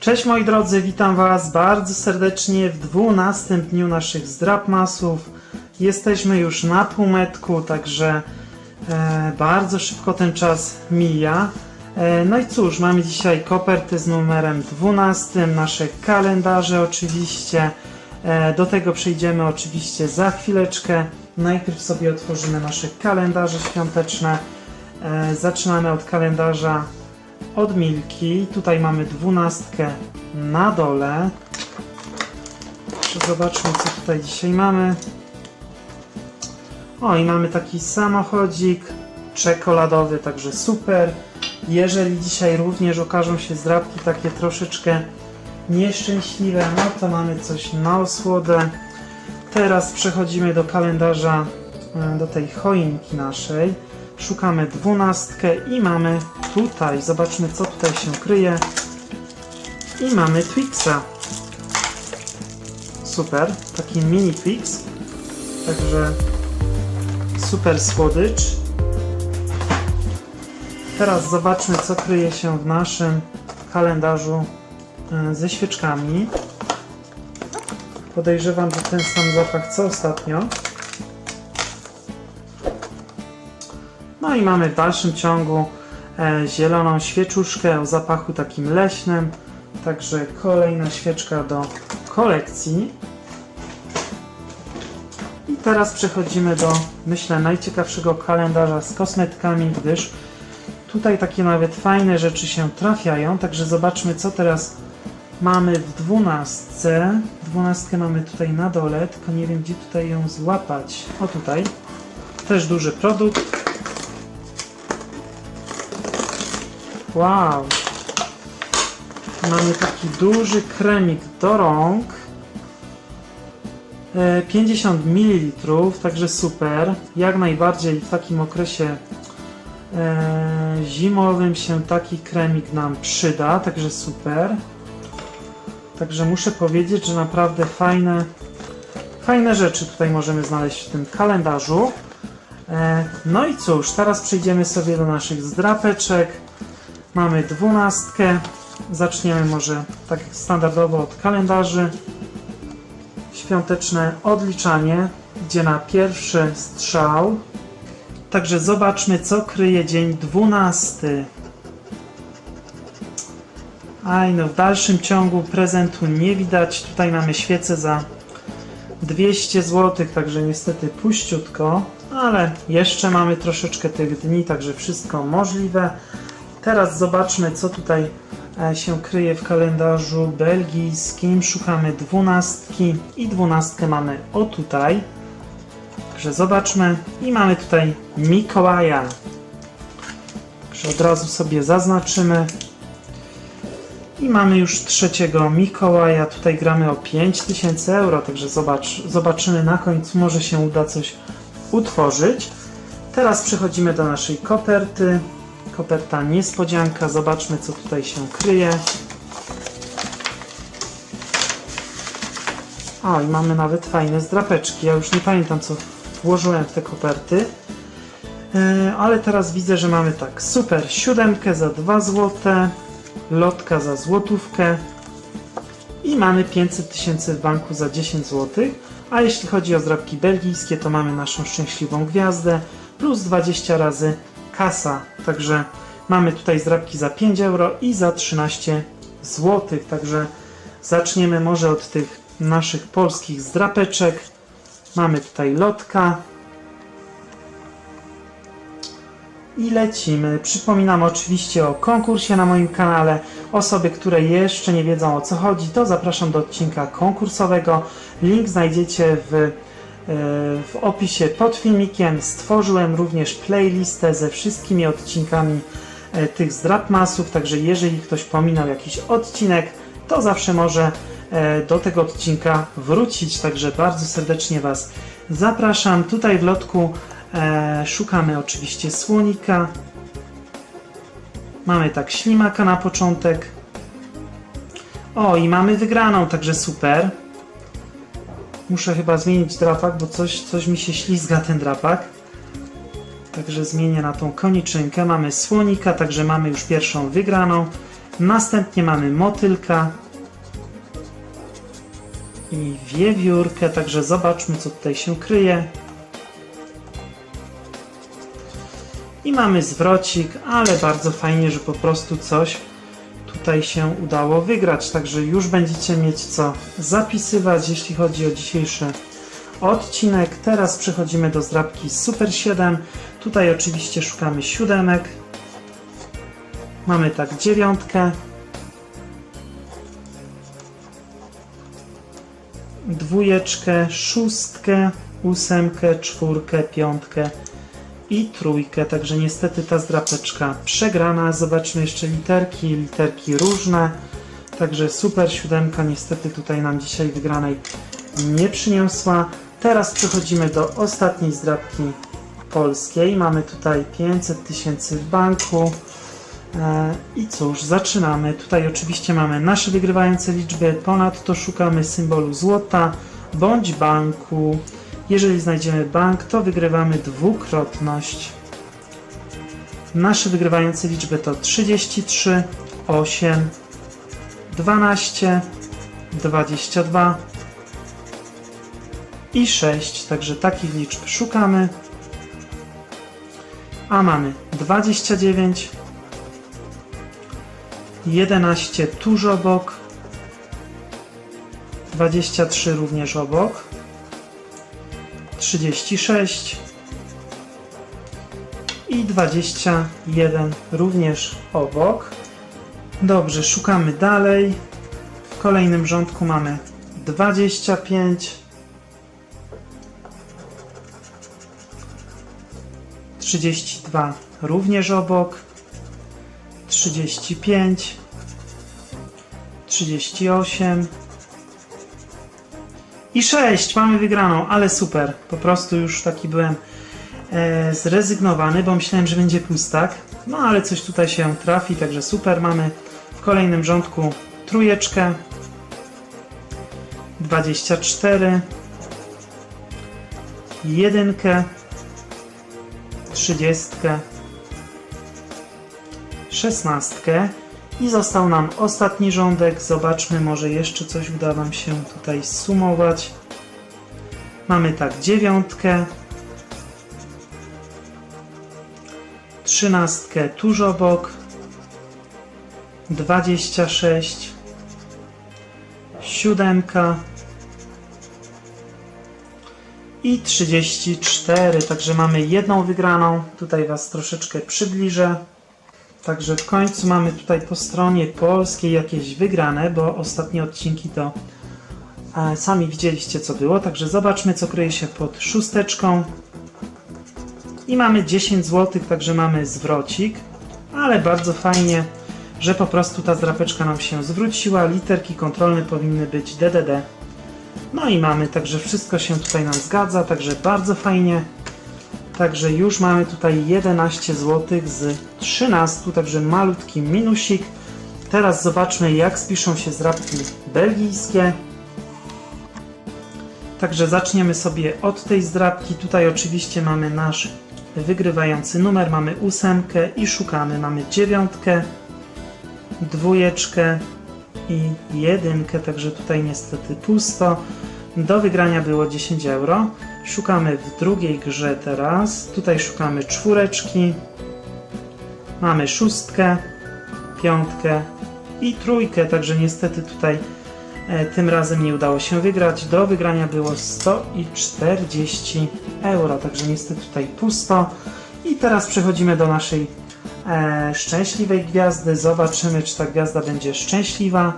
Cześć moi drodzy, witam Was bardzo serdecznie w 12 dniu naszych zdrapmasów. Jesteśmy już na półmetku, także e, bardzo szybko ten czas mija. E, no i cóż, mamy dzisiaj koperty z numerem 12, nasze kalendarze oczywiście. E, do tego przejdziemy oczywiście za chwileczkę. Najpierw sobie otworzymy nasze kalendarze świąteczne. E, zaczynamy od kalendarza od Milki. Tutaj mamy dwunastkę na dole. Zobaczmy, co tutaj dzisiaj mamy. O, i mamy taki samochodzik czekoladowy, także super. Jeżeli dzisiaj również okażą się zdrabki takie troszeczkę nieszczęśliwe, no to mamy coś na osłodę. Teraz przechodzimy do kalendarza, e, do tej choinki naszej. Szukamy dwunastkę i mamy tutaj, zobaczmy co tutaj się kryje. I mamy Twixa. Super, taki mini Twix. Także super słodycz. Teraz zobaczmy co kryje się w naszym kalendarzu e, ze świeczkami. Podejrzewam, że ten sam zapach co ostatnio. No i mamy w dalszym ciągu e, zieloną świeczuszkę o zapachu takim leśnym. Także kolejna świeczka do kolekcji. I teraz przechodzimy do, myślę, najciekawszego kalendarza z kosmetykami, gdyż tutaj takie nawet fajne rzeczy się trafiają. Także zobaczmy, co teraz mamy w dwunastce. Dwunastkę mamy tutaj na dole, tylko nie wiem, gdzie tutaj ją złapać. O tutaj. Też duży produkt. Wow. Mamy taki duży kremik do rąk. E, 50 ml, także super. Jak najbardziej w takim okresie e, zimowym się taki kremik nam przyda, także super. Także muszę powiedzieć, że naprawdę fajne, fajne rzeczy tutaj możemy znaleźć w tym kalendarzu. E, No i cóż, teraz przejdziemy sobie do naszych zdrapeczek. Mamy dwunastkę. Zaczniemy może tak standardowo od kalendarzy. Świąteczne odliczanie idzie na pierwszy strzał. Także zobaczmy, co kryje dzień dwunasty. Aj, no w dalszym ciągu prezentu nie widać. Tutaj mamy świecę za 200 zł, także niestety puściutko, ale jeszcze mamy troszeczkę tych dni, także wszystko możliwe. Teraz zobaczmy, co tutaj e, się kryje w kalendarzu belgijskim. Szukamy dwunastki i dwunastkę mamy o tutaj. Także zobaczmy i mamy tutaj Mikołaja. Także od razu sobie zaznaczymy. I mamy już trzeciego Mikołaja. Tutaj gramy o 5000 euro, także zobacz, zobaczymy na końcu. Może się uda coś utworzyć. Teraz przechodzimy do naszej koperty. Koperta niespodzianka. Zobaczmy, co tutaj się kryje. O, i mamy nawet fajne zdrapeczki. Ja już nie pamiętam, co włożyłem w te koperty. E, ale teraz widzę, że mamy tak. Super, siódemkę za 2 złote, lotka za złotówkę i mamy 500 tysięcy w banku za 10 zł. A jeśli chodzi o zdrabki belgijskie, to mamy naszą szczęśliwą gwiazdę plus 20 razy kasa. Także mamy tutaj zdrabki za 5 euro i za 13 zł. Także zaczniemy może od tych naszych polskich zdrapeczek. Mamy tutaj lotka. I lecimy. Przypominam oczywiście o konkursie na moim kanale. Osoby, które jeszcze nie wiedzą o co chodzi, to zapraszam do odcinka konkursowego. Link znajdziecie w, w opisie pod filmikiem. Stworzyłem również playlistę ze wszystkimi odcinkami e, tych zdrapmasów, także jeżeli ktoś pominął jakiś odcinek, to zawsze może e, do tego odcinka wrócić. Także bardzo serdecznie Was zapraszam. Tutaj w lotku e, szukamy oczywiście słonika. Mamy tak ślimaka na początek. O, i mamy wygraną, także super. Muszę chyba zmienić drapak, bo coś, coś mi się ślizga ten drapak. Także zmienię na tą koniczynkę. Mamy słonika, także mamy już pierwszą wygraną. Następnie mamy motylka i wiewiórkę, także zobaczmy co tutaj się kryje. I mamy zwrocik, ale bardzo fajnie, że po prostu coś tutaj się udało wygrać. Także już będziecie mieć co zapisywać, jeśli chodzi o dzisiejszy odcinek. Teraz przechodzimy do zdrabki Super 7. Tutaj oczywiście szukamy siódemek. Mamy tak dziewiątkę. Dwójeczkę, szóstkę, ósemkę, czwórkę, piątkę i trójkę, także niestety ta zdrapeczka przegrana. Zobaczmy jeszcze literki, literki różne. Także super siódemka niestety tutaj nam dzisiaj wygranej nie przyniosła. Teraz przechodzimy do ostatniej zdrabki polskiej. Mamy tutaj 500 tysięcy w banku. E, I cóż, zaczynamy. Tutaj oczywiście mamy nasze wygrywające liczby. Ponadto szukamy symbolu złota bądź banku. Jeżeli znajdziemy bank, to wygrywamy dwukrotność. Nasze wygrywające liczby to 33, 8, 12, 22 i 6. Także takich liczb szukamy. A mamy 29, 11 tuż obok, 23 również obok, 36 i 21 również obok. Dobrze, szukamy dalej. W kolejnym rządku mamy 25, 32 również obok, 35, 38 i 6. Mamy wygraną, ale super. Po prostu już taki byłem e, zrezygnowany, bo myślałem, że będzie pustak. No ale coś tutaj się trafi, także super. Mamy w kolejnym rządku trójeczkę, 24, jedynkę, trzydziestkę, szesnastkę i został nam ostatni rządek. Zobaczmy, może jeszcze coś uda nam się tutaj sumować. Mamy tak dziewiątkę, trzynastkę tuż obok, 26, siódemka i 34. Także mamy jedną wygraną. Tutaj Was troszeczkę przybliżę. Także w końcu mamy tutaj po stronie polskiej jakieś wygrane, bo ostatnie odcinki to e, sami widzieliście co było. Także zobaczmy co kryje się pod szósteczką. I mamy 10 zł, także mamy zwrocik, ale bardzo fajnie, że po prostu ta zdrapeczka nam się zwróciła. Literki kontrolne powinny być DDD. No i mamy, także wszystko się tutaj nam zgadza, także bardzo fajnie. Także już mamy tutaj 11 zł z 13, także malutki minusik. Teraz zobaczmy jak spiszą się zdrabki belgijskie. Także zaczniemy sobie od tej zdrabki. Tutaj oczywiście mamy nasz wygrywający numer, mamy ósemkę i szukamy. Mamy dziewiątkę, dwójeczkę i jedynkę, także tutaj niestety pusto. Do wygrania było 10 euro. Szukamy w drugiej grze teraz. Tutaj szukamy czwóreczki. Mamy szóstkę, piątkę i trójkę, także niestety tutaj e, tym razem nie udało się wygrać. Do wygrania było 140 euro, także niestety tutaj pusto. I teraz przechodzimy do naszej e, szczęśliwej gwiazdy. Zobaczymy, czy ta gwiazda będzie szczęśliwa.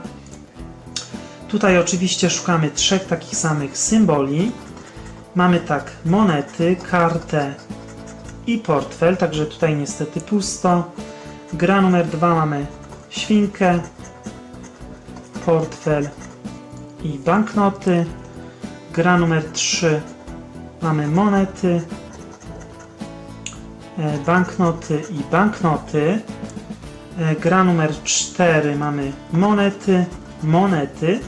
Tutaj oczywiście szukamy trzech takich samych symboli. Mamy tak monety, kartę i portfel, także tutaj niestety pusto. Gra numer dwa mamy świnkę, portfel i banknoty. Gra numer 3 mamy monety, e, banknoty i banknoty. E, Gra numer 4 mamy monety, monety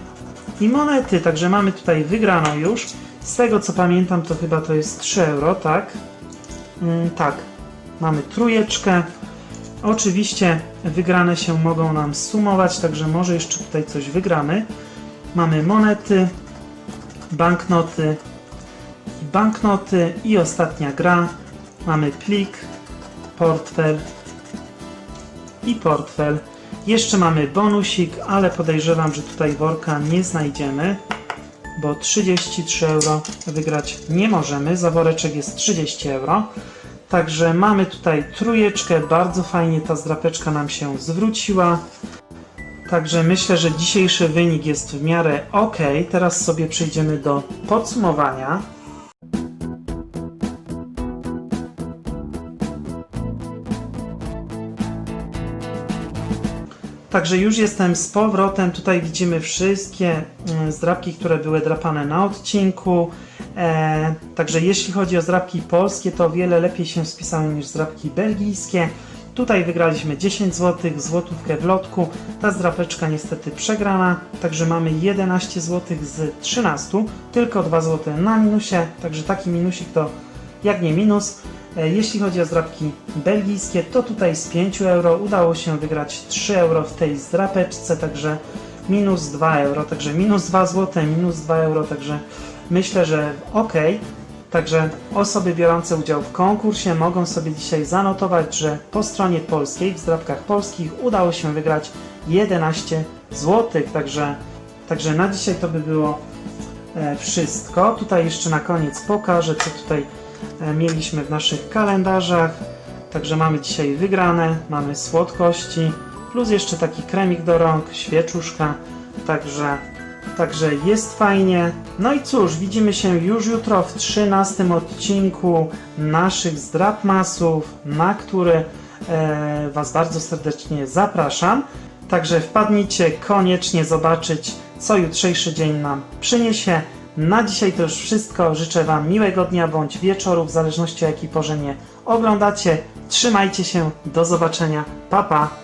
i monety, także mamy tutaj wygraną już. Z tego co pamiętam to chyba to jest 3 euro, tak? Mm, tak. Mamy trójeczkę, Oczywiście wygrane się mogą nam sumować, także może jeszcze tutaj coś wygramy. Mamy monety, banknoty, banknoty i ostatnia gra. Mamy plik, portfel i portfel. Jeszcze mamy bonusik, ale podejrzewam, że tutaj worka nie znajdziemy, bo 33 euro wygrać nie możemy. Za woreczek jest 30 euro. Także mamy tutaj trójeczkę, bardzo fajnie ta zdrapeczka nam się zwróciła. Także myślę, że dzisiejszy wynik jest w miarę ok. Teraz sobie przejdziemy do podsumowania. Także już jestem z powrotem. Tutaj widzimy wszystkie mm, zdrapki, które były drapane na odcinku. E, także jeśli chodzi o zdrapki polskie, to wiele lepiej się spisały niż zdrapki belgijskie. Tutaj wygraliśmy 10 zł, złotówkę w lotku. Ta zdrapeczka niestety przegrana, także mamy 11 zł z 13, tylko 2 zł na minusie, także taki minusik to jak nie minus. E, Jeśli chodzi o zdrapki belgijskie, to tutaj z 5 euro udało się wygrać 3 euro w tej zdrapeczce, także minus 2 euro, także minus 2 zł, minus 2 euro, także myślę, że ok. Także osoby biorące udział w konkursie mogą sobie dzisiaj zanotować, że po stronie polskiej, w zdrapkach polskich udało się wygrać 11 zł, także, także na dzisiaj to by było e, wszystko. Tutaj jeszcze na koniec pokażę, co tutaj mieliśmy w naszych kalendarzach. Także mamy dzisiaj wygrane, mamy słodkości, plus jeszcze taki kremik do rąk, świeczuszka, także, także jest fajnie. No i cóż, widzimy się już jutro w 13 odcinku naszych zdrapmasów, na który e, Was bardzo serdecznie zapraszam. Także wpadnijcie koniecznie zobaczyć, co jutrzejszy dzień nam przyniesie. Na dzisiaj to już wszystko. Życzę Wam miłego dnia bądź wieczoru, w zależności o jakiej porze mnie oglądacie. Trzymajcie się, do zobaczenia. Pa, pa!